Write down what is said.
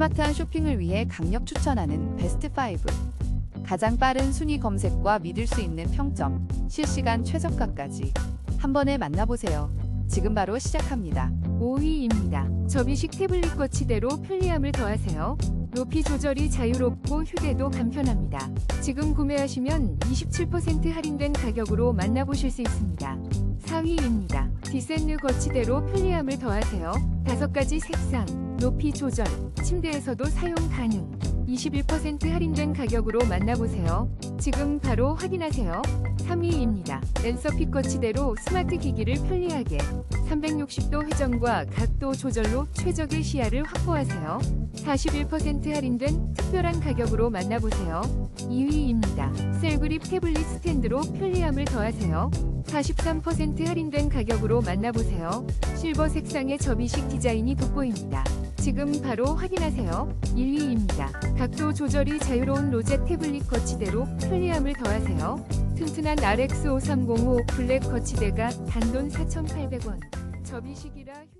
스마트한 쇼핑을 위해 강력 추천하는 베스트 5. 가장 빠른 순위 검색과 믿을 수 있는 평점, 실시간 최저가까지 한 번에 만나보세요. 지금 바로 시작합니다. 5위입니다. 접이식 태블릿 거치대로 편리함을 더하세요. 높이 조절이 자유롭고 휴대도 간편합니다. 지금 구매하시면 27% 할인된 가격으로 만나보실 수 있습니다. 4위입니다. 디센느 거치대로 편리함을 더하세요. 다섯 가지 색상, 높이 조절, 침대에서도 사용 가능. 21% 할인된 가격으로 만나보세요. 지금 바로 확인하세요. 3위입니다. 랜서핏 거치대로 스마트 기기를 편리하게 360도 회전과 각도 조절로 최적의 시야를 확보하세요. 41% 할인된 특별한 가격으로 만나보세요. 2위입니다. 셀그립 태블릿 스탠드로 편리함을 더하세요. 43% 할인된 가격으로 만나보세요. 실버 색상의 접이식 디자인이 돋보입니다. 지금 바로 확인하세요. 1위입니다. 각도 조절이 자유로운 로제 태블릿 거치대로 편리함을 더하세요. 튼튼한 RX5305 블랙 거치대가 단돈 4,800원. 접이식이라 휴...